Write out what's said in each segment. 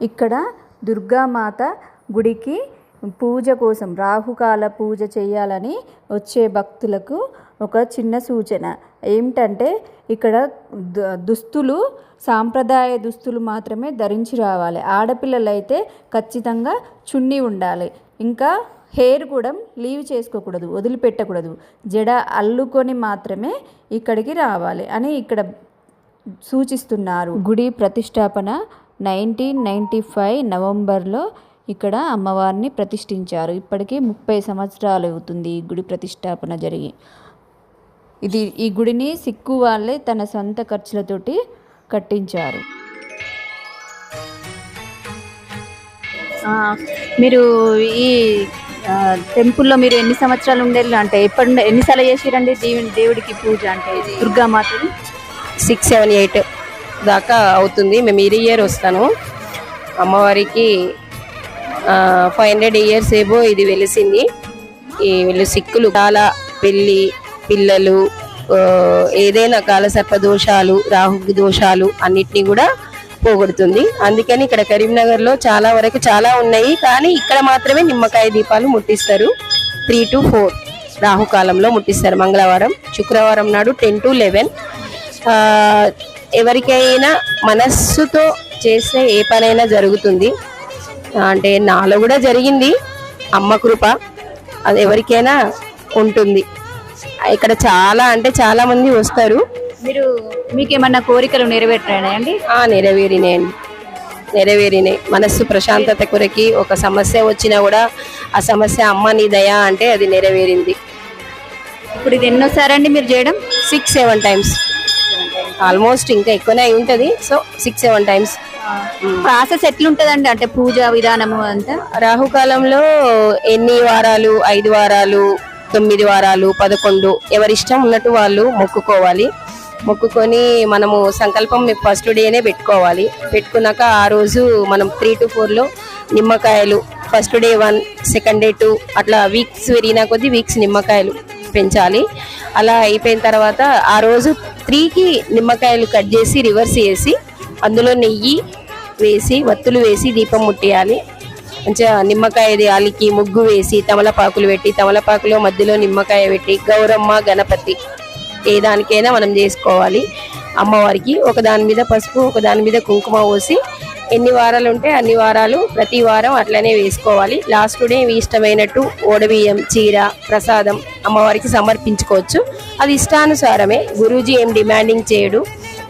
ఇక్కడ దుర్గామాత గుడికి పూజ కోసం రాహుకాల పూజ చేయాలని వచ్చే భక్తులకు ఒక చిన్న సూచన. ఏమిటంటే ఇక్కడ దుస్తులు సాంప్రదాయ దుస్తులు మాత్రమే ధరించి రావాలి. ఆడపిల్లలైతే ఖచ్చితంగా చున్నీ ఉండాలి. ఇంకా హెయిర్ కూడా లీవ్ చేసుకోకూడదు వదిలిపెట్టకూడదు. జడ అల్లుకొని మాత్రమే ఇక్కడికి రావాలి అని ఇక్కడ సూచిస్తున్నారు. గుడి ప్రతిష్టాపన నైన్టీన్ నైంటీ ఫైవ్ నవంబర్లో ఇక్కడ అమ్మవారిని ప్రతిష్ఠించారు. ఇప్పటికీ ముప్పై సంవత్సరాలు అవుతుంది ఈ గుడి ప్రతిష్టాపన జరిగి. ఇది ఈ గుడిని సిక్కు వాళ్ళే తన సొంత ఖర్చులతోటి కట్టించారు. మీరు ఈ టెంపుల్లో మీరు ఎన్ని సంవత్సరాలు ఉండేళ్ళు అంటే ఎప్పటి నుండి- ఎన్నిసార్లు చేసిరండి దేవుని దేవుడికి పూజ అంటే? దుర్గామాతని సిక్స్ సెవెన్ ఎయిట్. దాకా అవుతుంది. మేము ఈ ఇయర్ వస్తాను. అమ్మవారికి ఫైవ్ హండ్రెడ్ ఇయర్స్ ఏబో ఇది వెలిసింది. ఈ వీళ్ళు సిక్కులు చాలా పెళ్ళి పిల్లలు ఏదైనా కాలసర్ప దోషాలు రాహు దోషాలు అన్నిటినీ కూడా పోగొడుతుంది. అందుకని ఇక్కడ కరీంనగర్లో చాలా వరకు చాలా ఉన్నాయి. కానీ ఇక్కడ మాత్రమే నిమ్మకాయ దీపాలు ముట్టిస్తారు. త్రీ టు ఫోర్ రాహుకాలంలో ముట్టిస్తారు మంగళవారం. శుక్రవారం నాడు టెన్ టు లెవెన్ ఎవరికైనా మనస్సుతో చేస్తే ఏ పనైనా జరుగుతుంది. అంటే నాలో కూడా జరిగింది. అమ్మ కృప అది ఎవరికైనా ఉంటుంది. ఇక్కడ చాలా అంటే చాలా మంది వస్తారు. మీరు మీకేమన్నా కోరికలు నెరవేర్చాయండి? ఆ నెరవేరినాయండి. నెరవేరినాయి. మనస్సు ప్రశాంతత కొరకి ఒక సమస్య వచ్చినా కూడా ఆ సమస్య అమ్మ నీ దయ అంటే అది నెరవేరింది. ఇప్పుడు ఇది ఎన్నోసారండి మీరు చేయడం? సిక్స్ సెవెన్ టైమ్స్ ఆల్మోస్ట్ ఇంకా ఎక్కువనే అయి ఉంటుంది. So six seven times process ఎట్లుంటదండి? అంటే పూజ విధానము అంతా? రాహుకాలంలో ఎన్ని వారాలు? ఐదు వారాలు? తొమ్మిది వారాలు? పదకొండు? ఎవరిష్టం ఉన్నట్టు వాళ్ళు మొక్కుకోవాలి. మొక్కుకొని మనము సంకల్పం ఫస్ట్ డేనే పెట్టుకోవాలి. పెట్టుకున్నాక ఆ రోజు మనం త్రీ టు ఫోర్లో నిమ్మకాయలు first day one second day two అట్లా వీక్స్ పెరిగిన కొద్దీ వీక్స్ నిమ్మకాయలు. పెంచాలి. అలా అయిపోయిన తర్వాత ఆ రోజు త్రీకి నిమ్మకాయలు కట్ చేసి రివర్స్ చేసి అందులో నెయ్యి వేసి వత్తులు వేసి దీపం ముట్టేయాలి. మంచిగా నిమ్మకాయది అలికి ముగ్గు వేసి తమలపాకులు పెట్టి తమలపాకులో మధ్యలో నిమ్మకాయ పెట్టి గౌరమ్మ గణపతి ఏ దానికైనా మనం చేసుకోవాలి. అమ్మవారికి ఒక దాని మీద పసుపు ఒక దాని మీద కుంకుమ పోసి ఎన్ని వారాలు ఉంటే అన్ని వారాలు ప్రతి వారం అట్లనే వేసుకోవాలి. లాస్ట్ డే మీ ఇష్టమైనట్టు ఓడబియ్యం చీర ప్రసాదం అమ్మవారికి సమర్పించుకోవచ్చు. అది ఇష్టానుసారమే. గురూజీ ఏం డిమాండింగ్ చేయడు.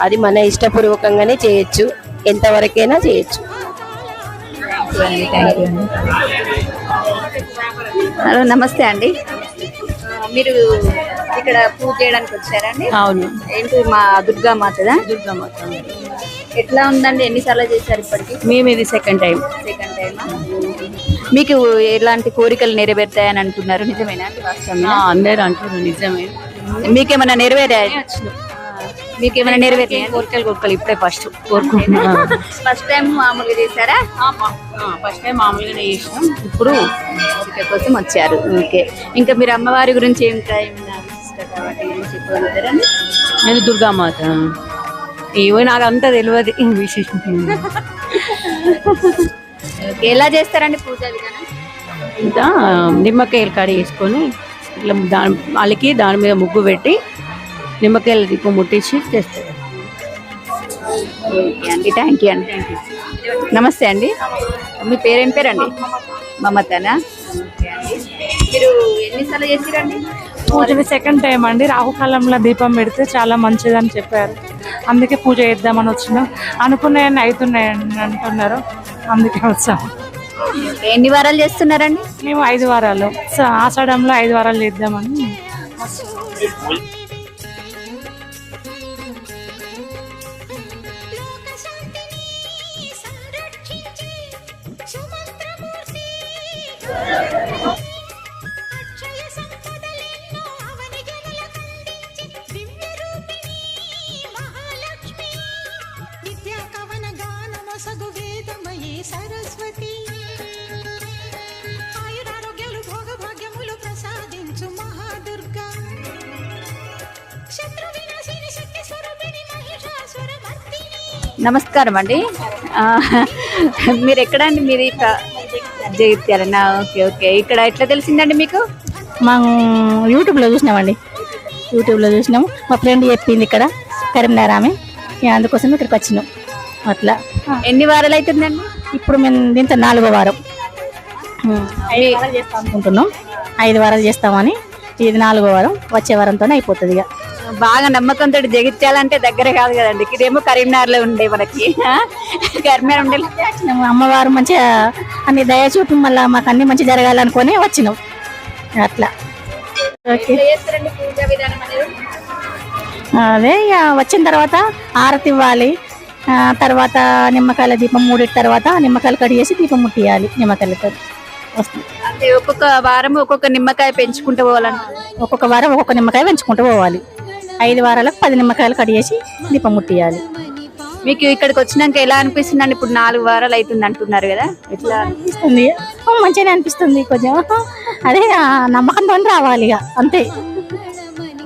అది మన ఇష్టపూర్వకంగానే చేయొచ్చు. ఎంతవరకైనా చేయొచ్చు. హలో నమస్తే అండి. మీరు ఇక్కడ పూజ చేయడానికి వచ్చారండి అవును. ఏంటి మా దుర్గామాతదా దుర్గమ్మ ఎట్లా ఉందండి? ఎన్నిసార్లు చేశారు ఇప్పటికి? మేము ఇది సెకండ్ టైం సెకండ్ టైం మీకు ఎలాంటి కోరికలు నెరవేరుతాయని అంటున్నారు? నిజమేనా వాస్తవమేనా? అందరూ అంటారు నిజమే. మీకేమైనా నెరవేరాయా? మీకేమైనా నెరవేరాయా కోరికలు కోరికలు? ఇప్పుడే ఫస్ట్ కోరుకుంటున్నా. ఫస్ట్ టైం మామూలుగా చేశారా? ఫస్ట్ టైం మామూలుగానే చేసినాం. ఇప్పుడు కోరిక కోసం వచ్చారు. ఓకే. ఇంకా మీరు అమ్మవారి గురించి ఏం ఏమైనా చెప్పగలుగుతారండి నేను దుర్గామాత. ఏవో నాకు అంతా తెలియదు విశేషం ఓకే ఎలా చేస్తారండి పూజా విధానం? ఇంకా నిమ్మకాయలు కడి వేసుకొని ఇట్లా దాని అలికి దాని మీద ముగ్గు పెట్టి నిమ్మకాయలు దీపం ముట్టించి చేస్తారు. ఓకే అండి థ్యాంక్ యూ అండి. నమస్తే అండి. మీ పేరేం పేరండి? మమతనా? మీరు ఎన్నిసార్లు చేసిరండి? పూజ సెకండ్ టైం అండి. రాహుకాలంలో దీపం పెడితే చాలా మంచిదని చెప్పారు. అందుకే పూజ చేద్దామని వచ్చినాం. అనుకున్నాయని అవుతున్నాయని అంటున్నారు. అందుకే వచ్చాం. ఓకే, ఎన్ని వారాలు చేస్తున్నారండి? మేము ఐదు వారాలు. స- ఆషాఢంలో ఐదు వారాలు చేద్దామని. సంరక్షించి నమస్కారం అండి. మీరు ఎక్కడండి? మీది ప్ర- జగిత్యాలనా ఓకే ఓకే. ఇక్కడ ఎట్లా తెలిసిందండి మీకు? మేము యూట్యూబ్లో చూసినామండి. యూట్యూబ్లో చూసినాము. మా ఫ్రెండ్ చెప్పింది ఇక్కడ కరీంనగర్ ఆమె. అందుకోసం ఇక్కడికి వచ్చినాం. అట్లా. ఎన్ని వారాలు అవుతుందండి ఇప్పుడు మేము దీంతో నాలుగో వారం. ఐదు వారాలు చేస్తాం అనుకుంటున్నాం. ఐదు వారాలు చేస్తామని ఇది నాలుగో వారం. వచ్చే వారంతోనే అయిపోతుంది ఇక. బాగా నమ్మకంతో జగిత్యాలంటే దగ్గర కాదు కదండి. ఇదేమో కరీంనగర్లో ఉండే మనకి? కరీంనగర్ ఉండే అమ్మవారు మంచిగా అన్ని దయ చూపి మళ్ళీ మాకు అన్ని మంచి జరగాలనుకొని వచ్చినాం. అట్లా. అదే ఇక వచ్చిన తర్వాత ఆరతి ఇవ్వాలి. తర్వాత నిమ్మకాయల దీపం మూడిటి తర్వాత నిమ్మకాయలు కడిగేసి దీపం ముట్టియాలి నిమ్మకాయలతో. వస్తుంది. అంటే ఒక్కొక్క వారం ఒక్కొక్క నిమ్మకాయ పెంచుకుంటూ పోవాలంట ఒక్కొక్క వారం ఒక్కొక్క నిమ్మకాయ పెంచుకుంటూ పోవాలి. ఐదు వారాలకు పది నిమ్మకాయలు కడిగేసి దీపం ముట్టియాలి. మీకు ఇక్కడికి వచ్చినాక ఎలా అనిపిస్తుంది ఇప్పుడు నాలుగు వారాలు అవుతుంది అంటున్నారు కదా. ఎట్లా? అనిపిస్తుంది. మంచిగానే అనిపిస్తుంది కొంచెం. అదే నమ్మకంతో రావాలి ఇక. అంతే.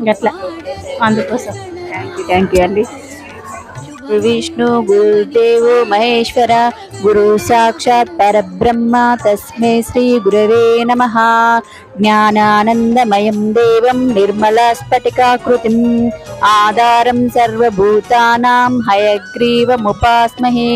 గట్లా అందుకోసం. థ్యాంక్ యూ అండి. విష్ణు గురుదేవో మహేశ్వర గురు సాక్షాత్ పరబ్రహ్మ తస్మై శ్రీ గురవే నమ జ్ఞానానందమయం దేవం నిర్మలస్ఫటికాకృతిం ఆధారం సర్వభూతానాం హయగ్రీవముపాస్మహే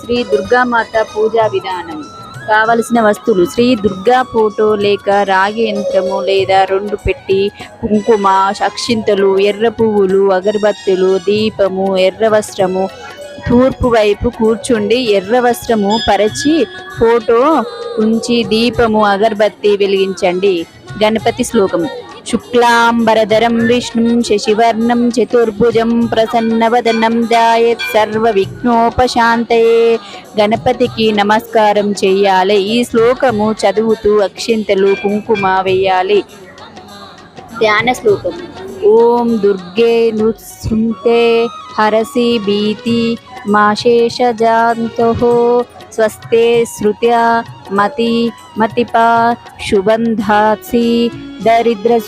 శ్రీ దుర్గామాత పూజా విధానం కావలసిన వస్తువులు. శ్రీ దుర్గా ఫోటో లేక రాగి యంత్రము లేదా రెండు పెట్టి కుంకుమ అక్షింతలు ఎర్ర పువ్వులు అగరబత్తులు దీపము ఎర్ర వస్త్రము తూర్పు వైపు కూర్చుండి ఎర్ర వస్త్రము పరచి ఫోటో ఉంచి దీపము అగరబత్తి వెలిగించండి. గణపతి శ్లోకం. శుక్లాంబరధరం విష్ణుం శశివర్ణం చతుర్భుజం ప్రసన్నవదనం ధ్యాయత్ సర్వ విఘ్నోపశాంతయే గణపతికి నమస్కారం చెయ్యాలి ఈ శ్లోకము చదువుతూ అక్షింతలు కుంకుమ వేయాలి. ధ్యాన శ్లోకం. ఓం దుర్గే నృత్సృంతే హరసి భీతి మాశేషజాంతో स्वस्ते श्रुत्या मति मतिपा सुबन्धासि दरिद्र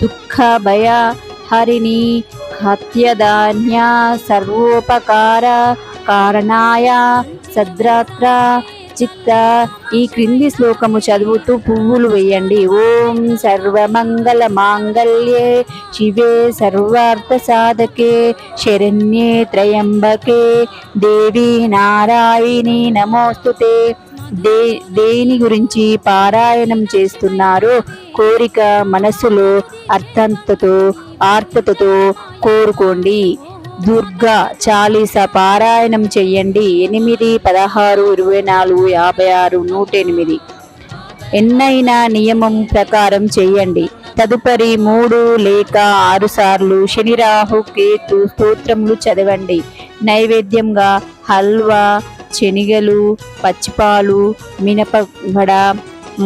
दुख भया हरिणी खाद्यधान्या सर्वोपकार कारणाया सद्रात्रा చిత్త. ఈ క్రింది శ్లోకము చదువుతూ పువ్వులు వేయండి. ఓం సర్వమంగళ మాంగళ్యే శివే సర్వార్థ సాధకే శరణ్యే త్రయంబకే దేవి నారాయణి నమోస్తుతే దే దేని గురించి పారాయణం చేస్తున్నారు కోరిక మనసులో అర్థంతతో ఆర్తతతో కోరుకోండి. దుర్గా చాలీస పారాయణం చెయ్యండి ఎనిమిది పదహారు ఇరవై నాలుగు యాభై ఆరు నూట ఎనిమిది. ఎన్నైనా నియమం ప్రకారం చేయండి. తదుపరి మూడు లేక ఆరు సార్లు శని రాహు కేతు స్తోత్రములు చదవండి. నైవేద్యంగా హల్వా శనిగలు పచ్చిపాలు మినపగడ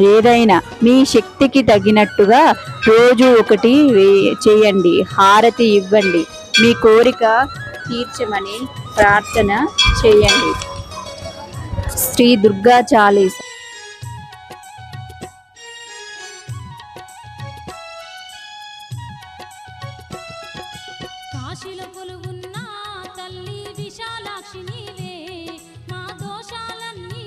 ఏదైనా మీ శక్తికి తగినట్టుగా రోజు ఒకటి వే- చేయండి. హారతి ఇవ్వండి. మీ కోరిక తీర్చమని ప్రార్థన చేయండి. శ్రీ దుర్గా చాలీస. కాశీలో కొలువున్న తల్లి విశాలాక్షి నీవే మా దోషాలన్నీ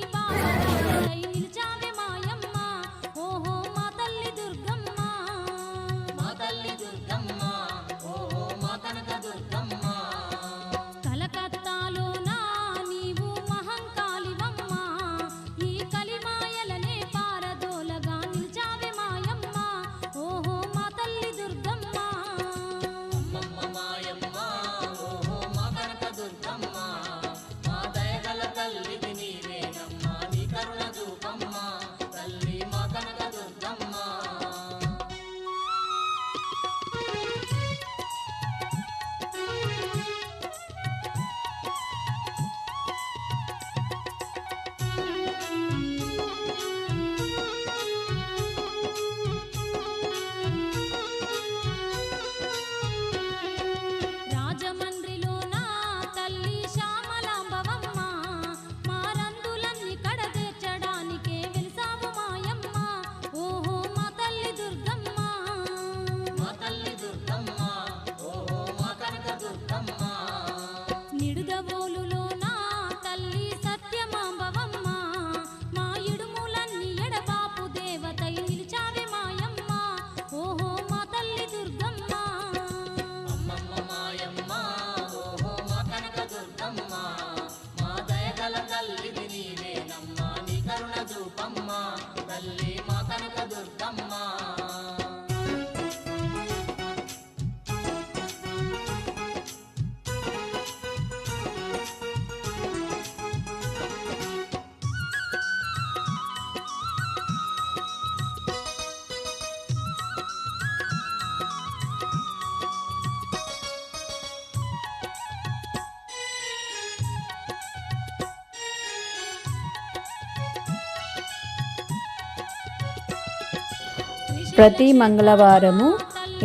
ప్రతి మంగళవారము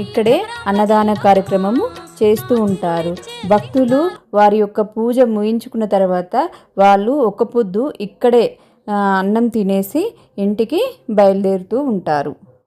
ఇక్కడే అన్నదాన కార్యక్రమము చేస్తూ ఉంటారు. భక్తులు వారి యొక్క పూజ ముగించుకున్న తర్వాత వాళ్ళు ఒక పొద్దు ఇక్కడే అన్నం తినేసి ఇంటికి బయలుదేరుతూ ఉంటారు.